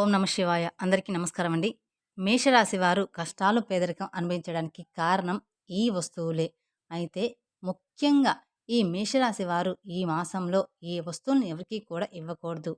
ఓం నమ శివాయ. అందరికీ నమస్కారం అండి. మేషరాశి వారు కష్టాలు పేదరికం అనుభవించడానికి కారణం ఈ వస్తువులే. అయితే ముఖ్యంగా ఈ మేషరాశి వారు ఈ మాసంలో ఈ వస్తువులను ఎవరికీ కూడా ఇవ్వకూడదు.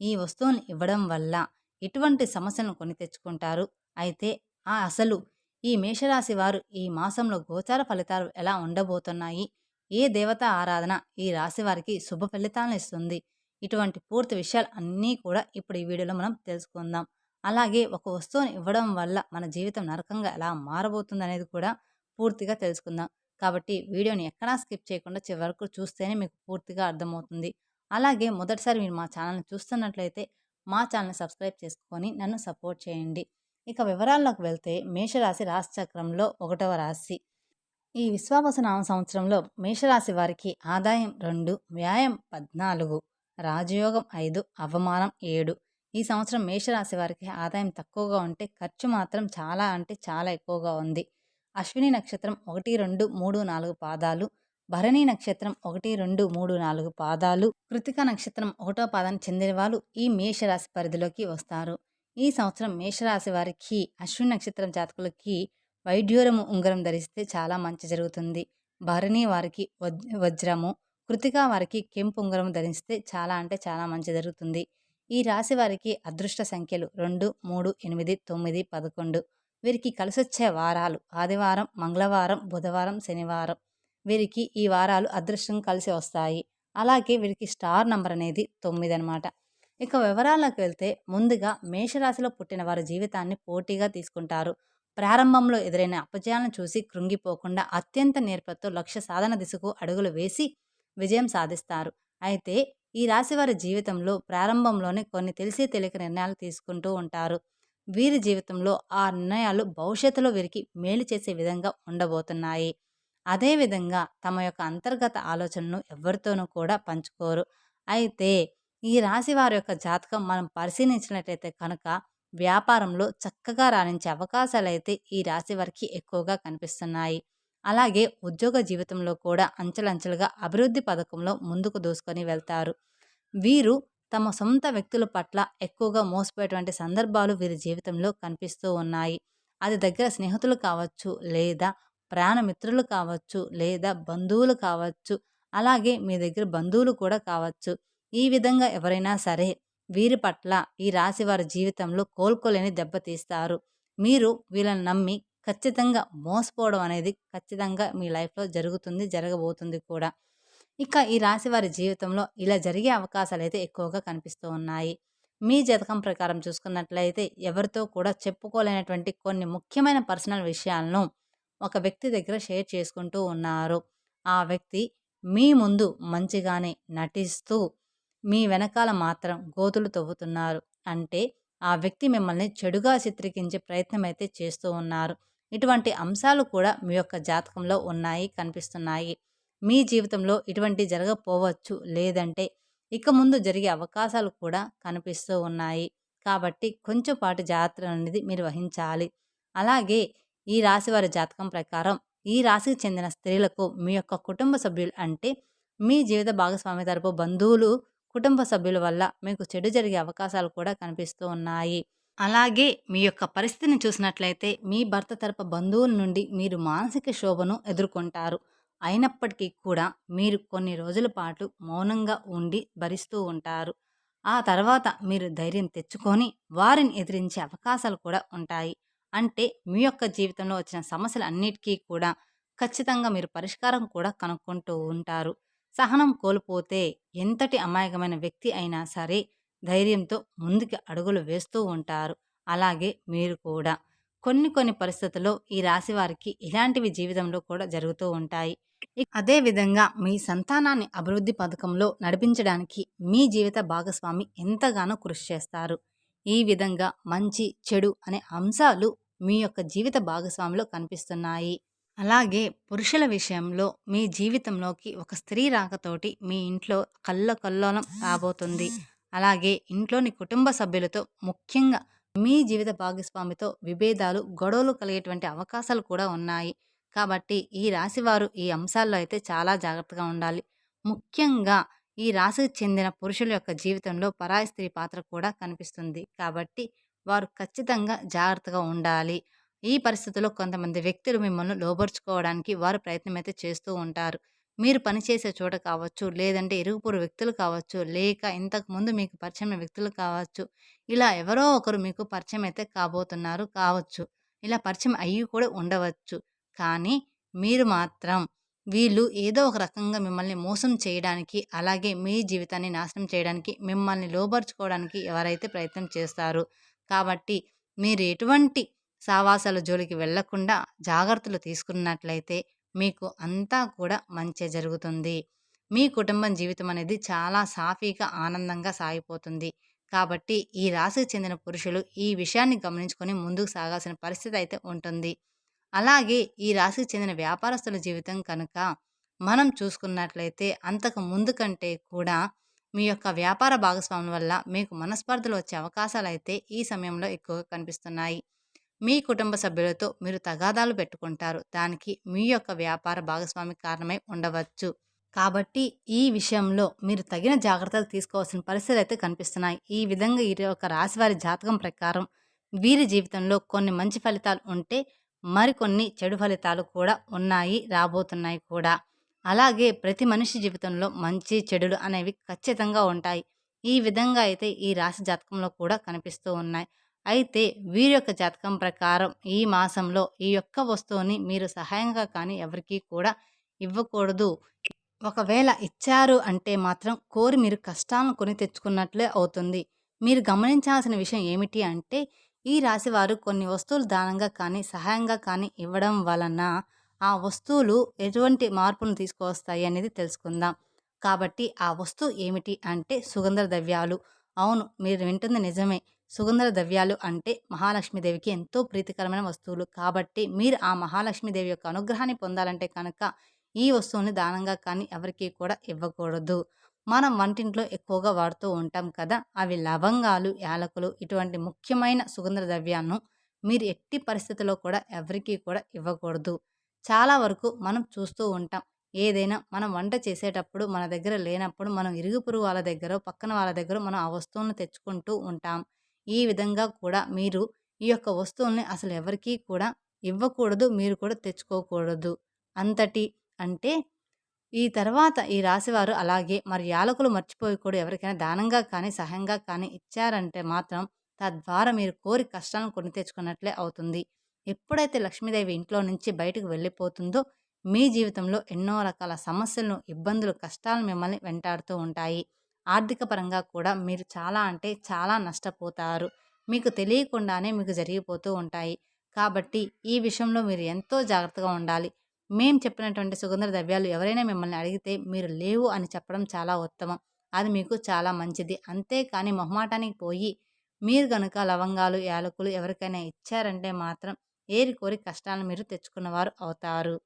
ఈ వస్తువులను ఇవ్వడం వల్ల ఎటువంటి సమస్యలను కొని తెచ్చుకుంటారు? అయితే ఆ అసలు ఈ మేషరాశి వారు ఈ మాసంలో గోచార ఫలితాలు ఎలా ఉండబోతున్నాయి? ఏ దేవత ఆరాధన ఈ రాశి వారికి శుభ ఫలితాలను ఇస్తుంది? ఇటువంటి పూర్తి విషయాలు అన్నీ కూడా ఇప్పుడు ఈ వీడియోలో మనం తెలుసుకుందాం. అలాగే ఒక వస్తువుని ఇవ్వడం వల్ల మన జీవితం నరకంగా ఎలా మారబోతుంది అనేది కూడా పూర్తిగా తెలుసుకుందాం. కాబట్టి వీడియోని ఎక్కడా స్కిప్ చేయకుండా చివరకు చూస్తేనే మీకు పూర్తిగా అర్థమవుతుంది. అలాగే మొదటిసారి మీరు మా ఛానల్ని చూస్తున్నట్లయితే మా ఛానల్ని సబ్స్క్రైబ్ చేసుకొని నన్ను సపోర్ట్ చేయండి. ఇక వివరాల్లోకి వెళ్తే మేషరాశి రాశి చక్రంలో ఒకటవ రాశి. ఈ విశ్వావస నామ సంవత్సరంలో మేషరాశి వారికి ఆదాయం రెండు వ్యాయం పద్నాలుగు. రాజయోగం ఐదు అవమానం ఏడు. ఈ సంవత్సరం మేషరాశి వారికి ఆదాయం తక్కువగా ఉంటే ఖర్చు మాత్రం చాలా అంటే చాలా ఎక్కువగా ఉంది. అశ్విని నక్షత్రం ఒకటి రెండు మూడు నాలుగు పాదాలు. భరణి నక్షత్రం ఒకటి రెండు మూడు నాలుగు పాదాలు. కృతిక నక్షత్రం ఒకటో పాదానికి చెందిన వాళ్ళు ఈ మేషరాశి పరిధిలోకి వస్తారు. ఈ సంవత్సరం మేషరాశి వారికి అశ్విని నక్షత్రం జాతకులకి వైడ్యూరము ఉంగరం ధరిస్తే చాలా మంచి జరుగుతుంది. భరణి వారికి వజ్రము కృతికా వారికి కెంపు ఉంగరం ధరిస్తే చాలా అంటే చాలా మంచి జరుగుతుంది. ఈ రాశి వారికి అదృష్ట సంఖ్యలు రెండు మూడు ఎనిమిది తొమ్మిది పదకొండు. వీరికి కలిసొచ్చే వారాలు ఆదివారం మంగళవారం బుధవారం శనివారం. వీరికి ఈ వారాలు అదృష్టం కలిసి వస్తాయి. అలాగే వీరికి స్టార్ నంబర్ అనేది తొమ్మిది అనమాట ఇక వివరాల్లోకి వెళ్తే ముందుగా మేషరాశిలో పుట్టిన వారి జీవితాన్ని పోటీగా తీసుకుంటారు. ప్రారంభంలో ఎదురైన అపజయాలను చూసి కృంగిపోకుండా అత్యంత నేర్పతో లక్ష్య సాధన దిశకు అడుగులు వేసి విజయం సాధిస్తారు. అయితే ఈ రాశివారి జీవితంలో ప్రారంభంలోనే కొన్ని తెలిసి తెలియక నిర్ణయాలు తీసుకుంటూ ఉంటారు. వీరి జీవితంలో ఆ నిర్ణయాలు భవిష్యత్తులో వీరికి మేలు చేసే విధంగా ఉండబోతున్నాయి. అదేవిధంగా తమ యొక్క అంతర్గత ఆలోచనను ఎవరితోనూ కూడా పంచుకోరు. అయితే ఈ రాశి వారి యొక్క జాతకం మనం పరిశీలించినట్లయితే కనుక వ్యాపారంలో చక్కగా రాణించే అవకాశాలు అయితే ఈ రాశి వారికి ఎక్కువగా కనిపిస్తున్నాయి. అలాగే ఉద్యోగ జీవితంలో కూడా అంచెలంచెలుగా అభివృద్ధి పథకంలో ముందుకు దూసుకొని వెళ్తారు. వీరు తమ సొంత వ్యక్తుల పట్ల ఎక్కువగా మోసపోయేటువంటి సందర్భాలు వీరి జీవితంలో కనిపిస్తూ ఉన్నాయి. అది దగ్గర స్నేహితులు కావచ్చు లేదా ప్రాణమిత్రులు కావచ్చు లేదా బంధువులు కావచ్చు అలాగే మీ దగ్గర బంధువులు కూడా కావచ్చు. ఈ విధంగా ఎవరైనా సరే వీరి పట్ల ఈ రాశి వారి జీవితంలో కోలుకోలేని దెబ్బతీస్తారు మీరు వీళ్ళని నమ్మి ఖచ్చితంగా మోసపోవడం అనేది ఖచ్చితంగా మీ లైఫ్లో జరుగుతుంది జరగబోతుంది కూడా. ఇక ఈ రాశి వారి జీవితంలో ఇలా జరిగే అవకాశాలు అయితే ఎక్కువగా కనిపిస్తూ ఉన్నాయి. మీ జతకం ప్రకారం చూసుకున్నట్లయితే ఎవరితో కూడా చెప్పుకోలేనటువంటి కొన్ని ముఖ్యమైన పర్సనల్ విషయాలను ఒక వ్యక్తి దగ్గర షేర్ చేసుకుంటూ ఉన్నారు. ఆ వ్యక్తి మీ ముందు మంచిగానే నటిస్తూ మీ వెనకాల మాత్రం గోతులు తవ్వుతున్నారు. అంటే ఆ వ్యక్తి మిమ్మల్ని చెడుగా చిత్రీకరించే ప్రయత్నం అయితే చేస్తూ ఉన్నారు. ఇటువంటి అంశాలు కూడా మీ యొక్క జాతకంలో ఉన్నాయి కనిపిస్తున్నాయి. మీ జీవితంలో ఇటువంటి జరగపోవచ్చు లేదంటే ఇక ముందు జరిగే అవకాశాలు కూడా కనిపిస్తూ ఉన్నాయి. కాబట్టి కొంచెం పాటు జాగ్రత్త అనేది మీరు వహించాలి. అలాగే ఈ రాశి వారి జాతకం ప్రకారం ఈ రాశికి చెందిన స్త్రీలకు మీ యొక్క కుటుంబ సభ్యులు అంటే మీ జీవిత భాగస్వామి తరపు బంధువులు కుటుంబ సభ్యుల వల్ల మీకు చెడు జరిగే అవకాశాలు కూడా కనిపిస్తూ ఉన్నాయి. అలాగే మీ యొక్క పరిస్థితిని చూసినట్లయితే మీ భర్త తరపు బంధువుల నుండి మీరు మానసిక శోభను ఎదుర్కొంటారు. అయినప్పటికీ కూడా మీరు కొన్ని రోజుల పాటు మౌనంగా ఉండి భరిస్తూ ఉంటారు. ఆ తర్వాత మీరు ధైర్యం తెచ్చుకొని వారిని ఎదిరించే అవకాశాలు కూడా ఉంటాయి. అంటే మీ యొక్క జీవితంలో వచ్చిన సమస్యలు అన్నిటికీ కూడా ఖచ్చితంగా మీరు పరిష్కారం కూడా కనుక్కుంటూ ఉంటారు. సహనం కోల్పోతే ఎంతటి అమాయకమైన వ్యక్తి అయినా సరే ధైర్యంతో ముందుకు అడుగులు వేస్తూ ఉంటారు. అలాగే మీరు కూడా. కొన్ని కొన్ని పరిస్థితుల్లో ఈ రాశి వారికి ఇలాంటివి జీవితంలో కూడా జరుగుతూ ఉంటాయి. అదే విధంగా మీ సంతానాన్ని అభివృద్ధి పథకంలో నడిపించడానికి మీ జీవిత భాగస్వామి ఎంతగానో కృషి చేస్తారు. ఈ విధంగా మంచి చెడు అనే అంశాలు మీ యొక్క జీవిత భాగస్వామిలో కనిపిస్తున్నాయి. అలాగే పురుషుల విషయంలో మీ జీవితంలోకి ఒక స్త్రీ రాకతోటి మీ ఇంట్లో కళ్ళ కల్లోలం రాబోతుంది. అలాగే ఇంట్లోని కుటుంబ సభ్యులతో ముఖ్యంగా మీ జీవిత భాగస్వామితో విభేదాలు గొడవలు కలిగేటువంటి అవకాశాలు కూడా ఉన్నాయి. కాబట్టి ఈ రాశివారు ఈ అంశాల్లో అయితే చాలా జాగ్రత్తగా ఉండాలి. ముఖ్యంగా ఈ రాశికి చెందిన పురుషుల యొక్క జీవితంలో పరాయి స్త్రీ పాత్ర కూడా కనిపిస్తుంది. కాబట్టి వారు ఖచ్చితంగా జాగ్రత్తగా ఉండాలి. ఈ పరిస్థితుల్లో కొంతమంది వ్యక్తులు మిమ్మల్ని లోబర్చుకోవడానికి వారు ప్రయత్నం అయితే చేస్తూ ఉంటారు. మీరు పనిచేసే చోట కావచ్చు లేదంటే ఇరుగుపూరు వ్యక్తులు కావచ్చు లేక ఇంతకుముందు మీకు పరిచయమైన వ్యక్తులు కావచ్చు ఇలా ఎవరో ఒకరు మీకు పరిచయం అయితే కాబోతున్నారు కావచ్చు. ఇలా పరిచయం అయ్యి కూడా ఉండవచ్చు. కానీ మీరు మాత్రం వీళ్ళు ఏదో ఒక రకంగా మిమ్మల్ని మోసం చేయడానికి అలాగే మీ జీవితాన్ని నాశనం చేయడానికి మిమ్మల్ని లోపరుచుకోవడానికి ఎవరైతే ప్రయత్నం చేస్తారు. కాబట్టి మీరు ఎటువంటి సావాసాల జోలికి వెళ్ళకుండా జాగ్రత్తలు తీసుకున్నట్లయితే మీకు అంతా కూడా మంచి జరుగుతుంది. మీ కుటుంబం జీవితం అనేది చాలా సాఫీగా ఆనందంగా సాగిపోతుంది. కాబట్టి ఈ రాశికి చెందిన పురుషులు ఈ విషయాన్ని గమనించుకొని ముందుకు సాగాల్సిన పరిస్థితి అయితే ఉంటుంది. అలాగే ఈ రాశికి చెందిన వ్యాపారస్తుల జీవితం కనుక మనం చూసుకున్నట్లయితే అంతకు ముందు కంటే కూడా మీ యొక్క వ్యాపార భాగస్వాముల వల్ల మీకు మనస్పర్ధలు వచ్చే అవకాశాలు అయితే ఈ సమయంలో ఎక్కువగా కనిపిస్తున్నాయి. మీ కుటుంబ సభ్యులతో మీరు తగాదాలు పెట్టుకుంటారు. దానికి మీ యొక్క వ్యాపార భాగస్వామి కారణమై ఉండవచ్చు. కాబట్టి ఈ విషయంలో మీరు తగిన జాగ్రత్తలు తీసుకోవాల్సిన పరిస్థితులు అయితే కనిపిస్తున్నాయి. ఈ విధంగా ఈ యొక్క రాశివారి జాతకం ప్రకారం వీరి జీవితంలో కొన్ని మంచి ఫలితాలు ఉంటే మరికొన్ని చెడు ఫలితాలు కూడా ఉన్నాయి రాబోతున్నాయి కూడా. అలాగే ప్రతి మనిషి జీవితంలో మంచి చెడులు అనేవి ఖచ్చితంగా ఉంటాయి. ఈ విధంగా అయితే ఈ రాశి జాతకంలో కూడా కనిపిస్తూ ఉన్నాయి. అయితే వీరి యొక్క జాతకం ప్రకారం ఈ మాసంలో ఈ యొక్క వస్తువుని మీరు సహాయంగా కానీ ఎవరికీ కూడా ఇవ్వకూడదు. ఒకవేళ ఇచ్చారు అంటే మాత్రం కోరి మీరు కష్టాలను కొని తెచ్చుకున్నట్లే అవుతుంది. మీరు గమనించాల్సిన విషయం ఏమిటి అంటే ఈ రాశివారు కొన్ని వస్తువులు దానంగా కానీ సహాయంగా కానీ ఇవ్వడం వలన ఆ వస్తువులు ఎటువంటి మార్పును తీసుకువస్తాయి అనేది తెలుసుకుందాం. కాబట్టి ఆ వస్తువు ఏమిటి అంటే సుగంధ ద్రవ్యాలు అవును మీరు వింటుంది నిజమే. సుగంధ ద్రవ్యాలు అంటే మహాలక్ష్మీదేవికి ఎంతో ప్రీతికరమైన వస్తువులు. కాబట్టి మీరు ఆ మహాలక్ష్మీదేవి యొక్క అనుగ్రహాన్ని పొందాలంటే కనుక ఈ వస్తువుని దానంగా కానీ ఎవరికీ కూడా ఇవ్వకూడదు. మనం వంటింట్లో ఎక్కువగా వాడుతూ ఉంటాం కదా! అవి లవంగాలు యాలకులు ఇటువంటి ముఖ్యమైన సుగంధ ద్రవ్యాలను మీరు ఎట్టి పరిస్థితుల్లో కూడా ఎవరికీ కూడా ఇవ్వకూడదు. చాలా వరకు మనం చూస్తూ ఉంటాం. ఏదైనా మనం వంట చేసేటప్పుడు మన దగ్గర లేనప్పుడు మనం ఇరుగు పురుగు వాళ్ళ దగ్గర పక్కన వాళ్ళ దగ్గర మనం ఆ వస్తువులను తెచ్చుకుంటూ ఉంటాం. ఈ విధంగా కూడా మీరు ఈ యొక్క వస్తువుల్ని అసలు ఎవరికీ కూడా ఇవ్వకూడదు మీరు కూడా తెచ్చుకోకూడదు. అంతటి అంటే ఈ తర్వాత ఈ రాశివారు అలాగే మరి యాలకులు మర్చిపోయి కూడా ఎవరికైనా దానంగా కానీ సహాయంగా కానీ ఇచ్చారంటే మాత్రం తద్వారా మీరు కోరి కష్టాలను కొని తెచ్చుకున్నట్లే అవుతుంది. ఎప్పుడైతే లక్ష్మీదేవి ఇంట్లో నుంచి బయటకు వెళ్ళిపోతుందో మీ జీవితంలో ఎన్నో రకాల సమస్యలను ఇబ్బందులు కష్టాలు మిమ్మల్ని వెంటాడుతూ ఉంటాయి. ఆర్థిక పరంగా కూడా మీరు చాలా అంటే చాలా నష్టపోతారు. మీకు తెలియకుండానే మీకు జరిగిపోతూ ఉంటాయి. కాబట్టి ఈ విషయంలో మీరు ఎంతో జాగ్రత్తగా ఉండాలి. మేము చెప్పినటువంటి సుగంధ ద్రవ్యాలు ఎవరైనా మిమ్మల్ని అడిగితే మీరు లేవు అని చెప్పడం చాలా ఉత్తమం. అది మీకు చాలా మంచిది. అంతేకాని మొహమాటానికి పోయి మీరు కనుక లవంగాలు యాలకులు ఎవరికైనా ఇచ్చారంటే మాత్రం ఏరి కోరి కష్టాలను మీరు తెచ్చుకున్నవారు అవుతారు.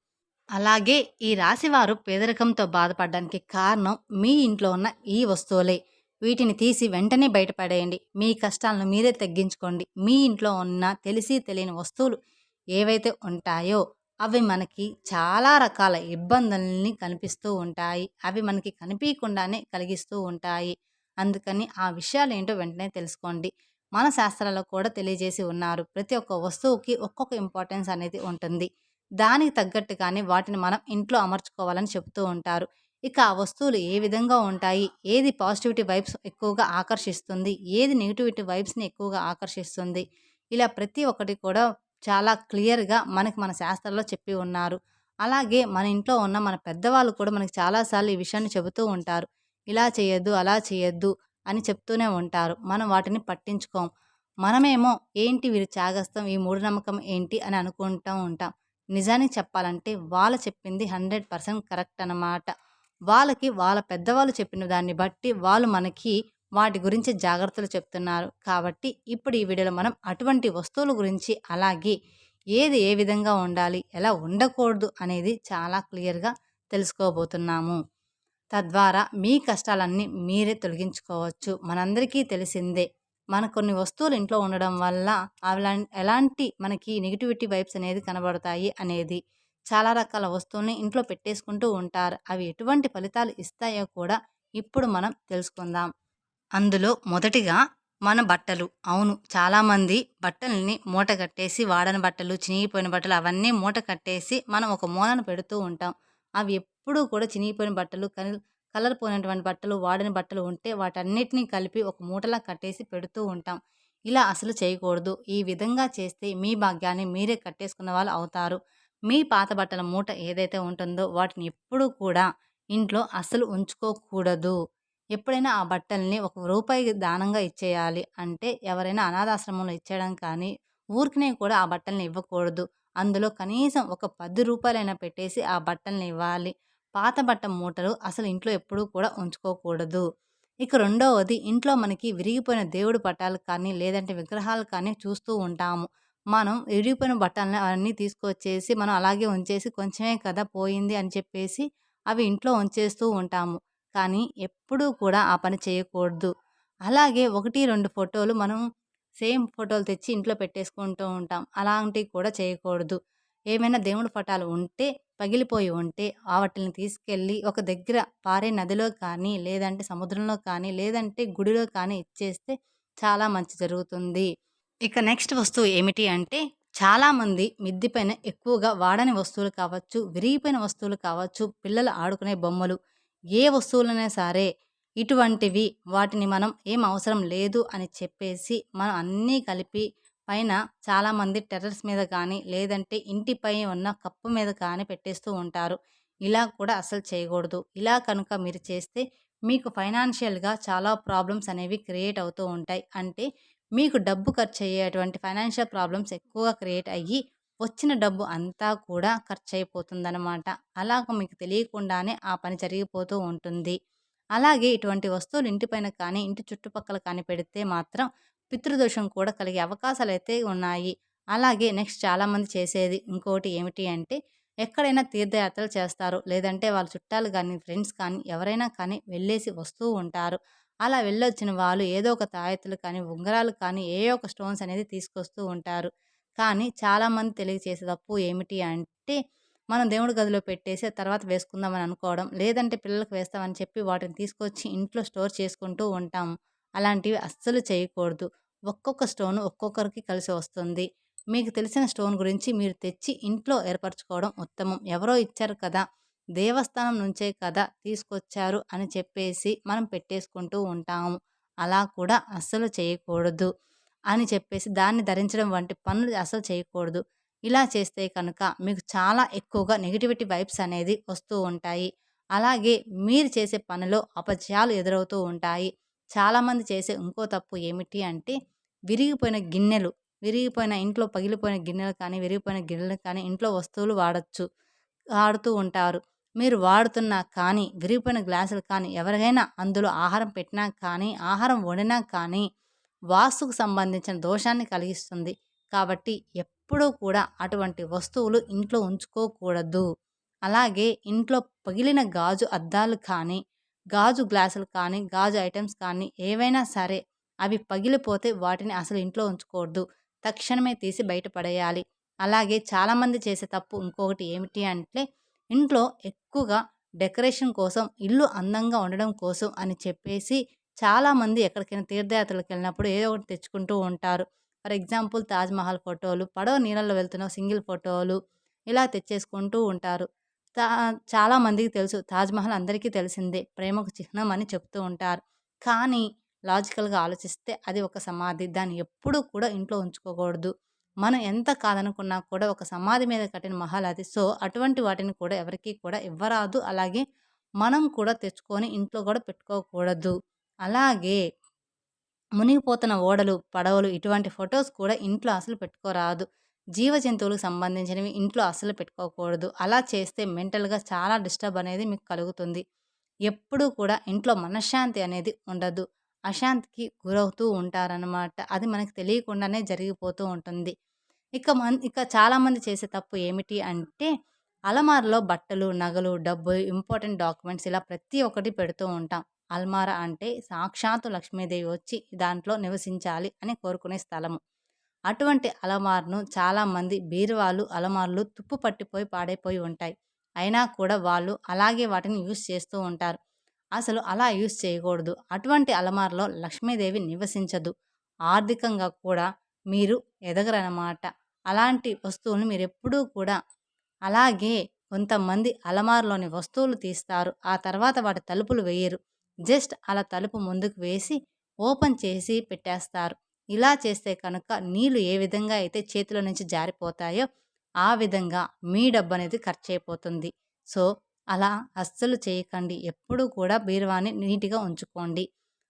అలాగే ఈ రాశివారు పేదరికంతో బాధపడడానికి కారణం మీ ఇంట్లో ఉన్న ఈ వస్తువులే. వీటిని తీసి వెంటనే బయటపడేయండి. మీ కష్టాలను మీరే తగ్గించుకోండి. మీ ఇంట్లో ఉన్న తెలిసి తెలియని వస్తువులు ఏవైతే ఉంటాయో అవి మనకి చాలా రకాల ఇబ్బందుల్ని కనిపిస్తూ ఉంటాయి. అవి మనకి కనిపించకుండానే కలిగిస్తూ ఉంటాయి. అందుకని ఆ విషయాలు ఏంటో వెంటనే తెలుసుకోండి. మన శాస్త్రాల్లో కూడా తెలియజేసి ఉన్నారు. ప్రతి ఒక్క వస్తువుకి ఒక్కొక్క ఇంపార్టెన్స్ అనేది ఉంటుంది. దానికి తగ్గట్టుగానే వాటిని మనం ఇంట్లో అమర్చుకోవాలని చెబుతూ ఉంటారు. ఇక ఆ వస్తువులు ఏ విధంగా ఉంటాయి? ఏది పాజిటివిటీ వైబ్స్ ఎక్కువగా ఆకర్షిస్తుంది? ఏది నెగిటివిటీ వైబ్స్ని ఎక్కువగా ఆకర్షిస్తుంది? ఇలా ప్రతి ఒక్కటి కూడా చాలా క్లియర్గా మనకి మన శాస్త్రాల్లో చెప్పి ఉన్నారు. అలాగే మన ఇంట్లో ఉన్న మన పెద్దవాళ్ళు కూడా మనకి చాలాసార్లు ఈ విషయాన్ని చెబుతూ ఉంటారు. ఇలా చేయొద్దు అలా చేయొద్దు అని చెప్తూనే ఉంటారు. మనం వాటిని పట్టించుకోం. మనమేమో ఏంటి వీరు త్యాగస్తం ఈ మూఢనమ్మకం ఏంటి? అని అనుకుంటూ ఉంటాం. నిజానికి చెప్పాలంటే వాళ్ళు చెప్పింది హండ్రెడ్ పర్సెంట్ కరెక్ట్ అన్నమాట. వాళ్ళకి వాళ్ళ పెద్దవాళ్ళు చెప్పిన దాన్ని బట్టి వాళ్ళు మనకి వాటి గురించి జాగ్రత్తలు చెప్తున్నారు. కాబట్టి ఇప్పుడు ఈ వీడియోలో మనం అటువంటి వస్తువుల గురించి అలాగే ఏది ఏ విధంగా ఉండాలి ఎలా ఉండకూడదు అనేది చాలా క్లియర్గా తెలుసుకోబోతున్నాము. తద్వారా మీ కష్టాలన్నీ మీరే తొలగించుకోవచ్చు. మనందరికీ తెలిసిందే మన కొన్ని వస్తువులు ఇంట్లో ఉండడం వల్ల అలా ఎలాంటి మనకి నెగిటివిటీ వైబ్స్ అనేది కనబడతాయి అనేది చాలా రకాల వస్తువుల్ని ఇంట్లో పెట్టేసుకుంటూ ఉంటారు. అవి ఎటువంటి ఫలితాలు ఇస్తాయో కూడా ఇప్పుడు మనం తెలుసుకుందాం. అందులో మొదటిగా మన బట్టలు. అవును చాలామంది బట్టల్ని మూట కట్టేసి వాడని బట్టలు చినిగిపోయిన బట్టలు అవన్నీ మూట కట్టేసి మనం ఒక మూలన పెడుతూ ఉంటాం. అవి ఎప్పుడూ కూడా చినిగిపోయిన బట్టలు కల్- కలర్ పోయినటువంటి బట్టలు వాడిన బట్టలు ఉంటే వాటన్నిటిని కలిపి ఒక మూటలా కట్టేసి పెడుతూ ఉంటాం. ఇలా అసలు చేయకూడదు. ఈ విధంగా చేస్తే మీ భాగ్యాన్ని మీరే కట్టేసుకున్న వాళ్ళు అవుతారు. మీ పాత బట్టల మూట ఏదైతే ఉంటుందో వాటిని ఎప్పుడూ కూడా ఇంట్లో అస్సలు ఉంచుకోకూడదు. ఎప్పుడైనా ఆ బట్టల్ని ఒక రూపాయి దానంగా ఇచ్చేయాలి. అంటే ఎవరైనా అనాథాశ్రమంలో ఇచ్చేయడం కానీ ఊరికినే కూడా ఆ బట్టల్ని ఇవ్వకూడదు. అందులో కనీసం ఒక పది రూపాయలైనా పెట్టేసి ఆ బట్టల్ని ఇవ్వాలి. పాత బట్ట మూటలు అసలు ఇంట్లో ఎప్పుడూ కూడా ఉంచుకోకూడదు. ఇక రెండవది ఇంట్లో మనకి విరిగిపోయిన దేవుడి పటాలు కానీ లేదంటే విగ్రహాలు కానీ చూస్తూ ఉంటాము. మనం విరిగిపోయిన బట్టలని అవన్నీ తీసుకొచ్చేసి మనం అలాగే ఉంచేసి కొంచెమే కదా పోయింది అని చెప్పేసి అవి ఇంట్లో ఉంచేస్తూ ఉంటాము. కానీ ఎప్పుడూ కూడా ఆ పని చేయకూడదు. అలాగే ఒకటి రెండు ఫోటోలు మనం సేమ్ ఫోటోలు తెచ్చి ఇంట్లో పెట్టేసుకుంటూ ఉంటాం. అలాంటివి కూడా చేయకూడదు. ఏమైనా దేవుడి పటాలు ఉంటే పగిలిపోయి ఉంటే ఆ వాటిని తీసుకెళ్ళి ఒక దగ్గర పారే నదిలో కానీ లేదంటే సముద్రంలో కానీ లేదంటే గుడిలో కానీ ఇచ్చేస్తే చాలా మంచి జరుగుతుంది. ఇక నెక్స్ట్ వస్తువు ఏమిటి అంటే చాలామంది మిద్ది పైన ఎక్కువగా వాడని వస్తువులు కావచ్చు విరిగిపోయిన వస్తువులు కావచ్చు పిల్లలు ఆడుకునే బొమ్మలు ఏ వస్తువులైనా సరే ఇటువంటివి వాటిని మనం ఏం అవసరం లేదు అని చెప్పేసి మనం అన్నీ కలిపి పైన చాలామంది టెర్రస్ మీద కానీ లేదంటే ఇంటిపై ఉన్న కప్పు మీద కానీ పెట్టేస్తూ ఉంటారు. ఇలా కూడా అసలు చేయకూడదు. ఇలా కనుక మీరు చేస్తే మీకు ఫైనాన్షియల్గా చాలా ప్రాబ్లమ్స్ అనేవి క్రియేట్ అవుతూ ఉంటాయి. అంటే మీకు డబ్బు ఖర్చు అయ్యేటువంటి ఫైనాన్షియల్ ప్రాబ్లమ్స్ ఎక్కువగా క్రియేట్ అయ్యి వచ్చిన డబ్బు అంతా కూడా ఖర్చు అయిపోతుందన్నమాట. అలాగ మీకు తెలియకుండానే ఆ పని జరిగిపోతూ ఉంటుంది. అలాగే ఇటువంటి వస్తువులు ఇంటిపైన కానీ ఇంటి చుట్టుపక్కల కానీ పెడితే మాత్రం పితృదోషం కూడా కలిగే అవకాశాలు అయితే ఉన్నాయి. అలాగే నెక్స్ట్ చాలామంది చేసేది ఇంకోటి ఏమిటి అంటే ఎక్కడైనా తీర్థయాత్రలు చేస్తారు. లేదంటే వాళ్ళ చుట్టాలు కానీ ఫ్రెండ్స్ కానీ ఎవరైనా కానీ వెళ్ళేసి వస్తూ ఉంటారు. అలా వెళ్ళొచ్చిన వాళ్ళు ఏదో ఒక తాయెత్తులు కానీ ఉంగరాలు కానీ ఏ ఒక స్టోన్స్ అనేది తీసుకొస్తూ ఉంటారు. కానీ చాలామంది తెలియచేసే తప్పు ఏమిటి అంటే మనం దేవుడి గదిలో పెట్టేసి తర్వాత వేసుకుందామని అనుకోవడం లేదంటే పిల్లలకు వేస్తామని చెప్పి వాటిని తీసుకొచ్చి ఇంట్లో స్టోర్ చేసుకుంటూ ఉంటాం అలాంటివి అస్సలు చేయకూడదు. ఒక్కొక్క స్టోన్ ఒక్కొక్కరికి కలిసి వస్తుంది. మీకు తెలిసిన స్టోన్ గురించి మీరు తెచ్చి ఇంట్లో ఏర్పరచుకోవడం ఉత్తమం. ఎవరో ఇచ్చారు కదా దేవస్థానం నుంచే కదా తీసుకొచ్చారు అని చెప్పేసి మనం పెట్టేసుకుంటూ ఉంటాము. అలా కూడా అస్సలు చేయకూడదు అని చెప్పేసి దాన్ని ధరించడం వంటి పనులు అసలు చేయకూడదు. ఇలా చేస్తే కనుక మీకు చాలా ఎక్కువగా నెగిటివిటీ వైబ్స్ అనేది వస్తూ ఉంటాయి. అలాగే మీరు చేసే పనిలో అపజయాలు ఎదురవుతూ ఉంటాయి. చాలామంది చేసే ఇంకో తప్పు ఏమిటి అంటే విరిగిపోయిన గిన్నెలు విరిగిపోయిన ఇంట్లో పగిలిపోయిన గిన్నెలు కానీ విరిగిపోయిన గిన్నెలు కానీ ఇంట్లో వస్తువులు వాడచ్చు వాడుతూ ఉంటారు. మీరు వాడుతున్నా కానీ విరిగిపోయిన గ్లాసులు కానీ ఎవరికైనా అందులో ఆహారం పెట్టినా కానీ ఆహారం వండినా కానీ వాస్తుకు సంబంధించిన దోషాన్ని కలిగిస్తుంది. కాబట్టి ఎప్పుడూ కూడా అటువంటి వస్తువులు ఇంట్లో ఉంచుకోకూడదు. అలాగే ఇంట్లో పగిలిన గాజు అద్దాలు కానీ గాజు గ్లాసులు కానీ గాజు ఐటమ్స్ కానీ ఏవైనా సరే అవి పగిలిపోతే వాటిని అసలు ఇంట్లో ఉంచకూడదు తక్షణమే తీసి బయటపడేయాలి అలాగే చాలామంది చేసే తప్పు ఇంకొకటి ఏమిటి అంటే ఇంట్లో ఎక్కువగా డెకరేషన్ కోసం ఇల్లు అందంగా ఉండడం కోసం అని చెప్పేసి చాలామంది ఎక్కడికైనా తీర్థయాత్రలకు వెళ్ళినప్పుడు ఏదో ఒకటి తెచ్చుకుంటూ ఉంటారు. ఫర్ ఎగ్జాంపుల్ తాజ్మహల్ ఫోటోలు పడవ నీళ్ళల్లో వెళ్తున్న సింగిల్ ఫోటోలు ఇలా తెచ్చేసుకుంటూ ఉంటారు. తా చాలామందికి తెలుసు. తాజ్మహల్ అందరికీ తెలిసిందే. ప్రేమకు చిహ్నం అని చెప్తూ ఉంటారు. కానీ లాజికల్గా ఆలోచిస్తే అది ఒక సమాధి. దాన్ని ఎప్పుడూ కూడా ఇంట్లో ఉంచుకోకూడదు. మనం ఎంత కాదనుకున్నా కూడా ఒక సమాధి మీద కట్టిన మహల్ అది. సో అటువంటి వాటిని కూడా ఎవరికీ కూడా ఇవ్వరాదు. అలాగే మనం కూడా తెచ్చుకొని ఇంట్లో కూడా పెట్టుకోకూడదు. అలాగే మునిగిపోతున్న ఓడలు పడవలు ఇటువంటి ఫొటోస్ కూడా ఇంట్లో అసలు పెట్టుకోరాదు. జీవ జంతువులకు సంబంధించినవి ఇంట్లో అస్సలు పెట్టుకోకూడదు. అలా చేస్తే మెంటల్గా చాలా డిస్టర్బ్ అనేది మీకు కలుగుతుంది. ఎప్పుడూ కూడా ఇంట్లో మనశ్శాంతి అనేది ఉండదు. అశాంతికి గురవుతూ ఉంటారనమాట అది మనకు తెలియకుండానే జరిగిపోతూ ఉంటుంది. ఇక మన్ ఇక చాలామంది చేసే తప్పు ఏమిటి అంటే అలమారలో బట్టలు నగలు డబ్బు ఇంపార్టెంట్ డాక్యుమెంట్స్ ఇలా ప్రతి ఒక్కటి పెడుతూ ఉంటాం. అల్మార అంటే సాక్షాత్తు లక్ష్మీదేవి వచ్చి దాంట్లో నివసించాలి అని కోరుకునే స్థలము. అటువంటి అలమార్ను చాలామంది బీరువాలు అలమార్లు తుప్పు పట్టిపోయి పాడైపోయి ఉంటాయి. అయినా కూడా వాళ్ళు అలాగే వాటిని యూస్ చేస్తూ ఉంటారు. అసలు అలా యూస్ చేయకూడదు. అటువంటి అలమార్లో లక్ష్మీదేవి నివసించదు. ఆర్థికంగా కూడా మీరు ఎదగరనమాట అలాంటి వస్తువులను మీరు ఎప్పుడూ కూడా అలాగే కొంతమంది అలమారులోని వస్తువులు తీస్తారు. ఆ తర్వాత వాటి తలుపులు వేయరు. జస్ట్ అలా తలుపు ముందుకు వేసి ఓపెన్ చేసి పెట్టేస్తారు. ఇలా చేస్తే కనుక నీళ్ళు ఏ విధంగా అయితే చేతిలో నుంచి జారిపోతాయో ఆ విధంగా మీ డబ్బు అనేది ఖర్చు అయిపోతుంది సో అలా అస్సలు చేయకండి. ఎప్పుడూ కూడా బీరువాని నీట్గా ఉంచుకోండి.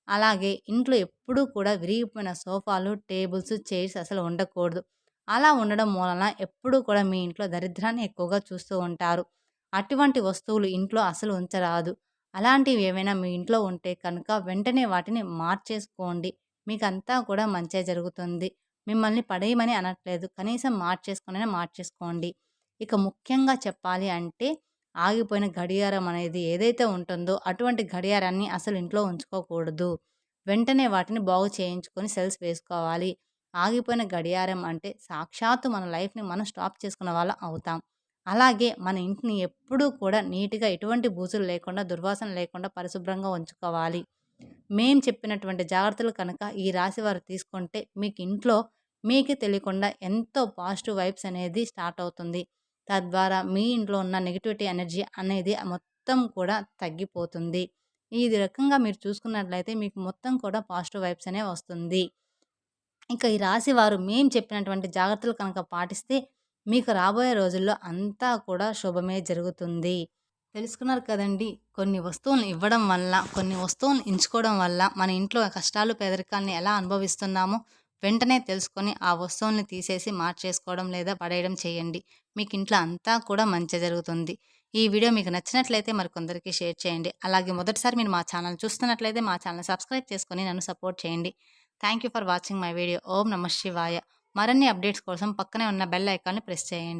అలాగే ఇంట్లో ఎప్పుడూ కూడా విరిగిపోయిన సోఫాలు టేబుల్స్ చైర్స్ అసలు ఉండకూడదు. అలా ఉండడం మూలన ఎప్పుడూ కూడా మీ ఇంట్లో దరిద్రాన్ని ఎక్కువగా చూస్తూ ఉంటారు. అటువంటి వస్తువులు ఇంట్లో అసలు ఉంచరాదు. అలాంటివి ఏమైనా మీ ఇంట్లో ఉంటే కనుక వెంటనే వాటిని మార్చేసుకోండి. మీకు అంతా కూడా మంచిగా జరుగుతుంది. మిమ్మల్ని పడేయమని అనట్లేదు. కనీసం మార్చేసుకునే మార్చేసుకోండి. ఇక ముఖ్యంగా చెప్పాలి అంటే ఆగిపోయిన గడియారం అనేది ఏదైతే ఉంటుందో అటువంటి గడియారాన్ని అసలు ఇంట్లో ఉంచుకోకూడదు. వెంటనే వాటిని బాగు చేయించుకొని సెల్స్ వేసుకోవాలి. ఆగిపోయిన గడియారం అంటే సాక్షాత్తు మన లైఫ్ని మనం స్టాప్ చేసుకున్న వాళ్ళం అవుతాం. అలాగే మన ఇంటిని ఎప్పుడూ కూడా నీట్గా ఎటువంటి బూజులు లేకుండా దుర్వాసన లేకుండా పరిశుభ్రంగా ఉంచుకోవాలి. మేము చెప్పినటువంటి జాగ్రత్తలు కనుక ఈ రాశి వారు తీసుకుంటే మీకు ఇంట్లో మీకు తెలియకుండా ఎంతో పాజిటివ్ వైబ్స్ అనేది స్టార్ట్ అవుతుంది. తద్వారా మీ ఇంట్లో ఉన్న నెగిటివిటీ ఎనర్జీ అనేది మొత్తం కూడా తగ్గిపోతుంది. ఈ రకంగా మీరు చూసుకున్నట్లయితే మీకు మొత్తం కూడా పాజిటివ్ వైబ్స్ అనే వస్తుంది. ఇంకా ఈ రాశి వారు మేము చెప్పినటువంటి జాగ్రత్తలు కనుక పాటిస్తే మీకు రాబోయే రోజుల్లో అంతా కూడా శుభమే జరుగుతుంది. తెలుసుకున్నారు కదండి. కొన్ని వస్తువులను ఇవ్వడం వల్ల కొన్ని వస్తువులను ఎంచుకోవడం వల్ల మన ఇంట్లో కష్టాలు పేదరికాన్ని ఎలా అనుభవిస్తున్నామో వెంటనే తెలుసుకొని ఆ వస్తువుల్ని తీసేసి మార్చేసుకోవడం లేదా పడేయడం చేయండి. మీకు ఇంట్లో అంతా కూడా మంచి జరుగుతుంది. ఈ వీడియో మీకు నచ్చినట్లయితే మరి కొందరికి షేర్ చేయండి. అలాగే మొదటిసారి మీరు మా ఛానల్ చూస్తున్నట్లయితే మా ఛానల్ సబ్స్క్రైబ్ చేసుకొని నన్ను సపోర్ట్ చేయండి. Thank you for watching my video. ఓం నమ శివాయ. మరిన్ని అప్డేట్స్ కోసం పక్కనే ఉన్న బెల్ ఐకాన్ని ప్రెస్ చేయండి.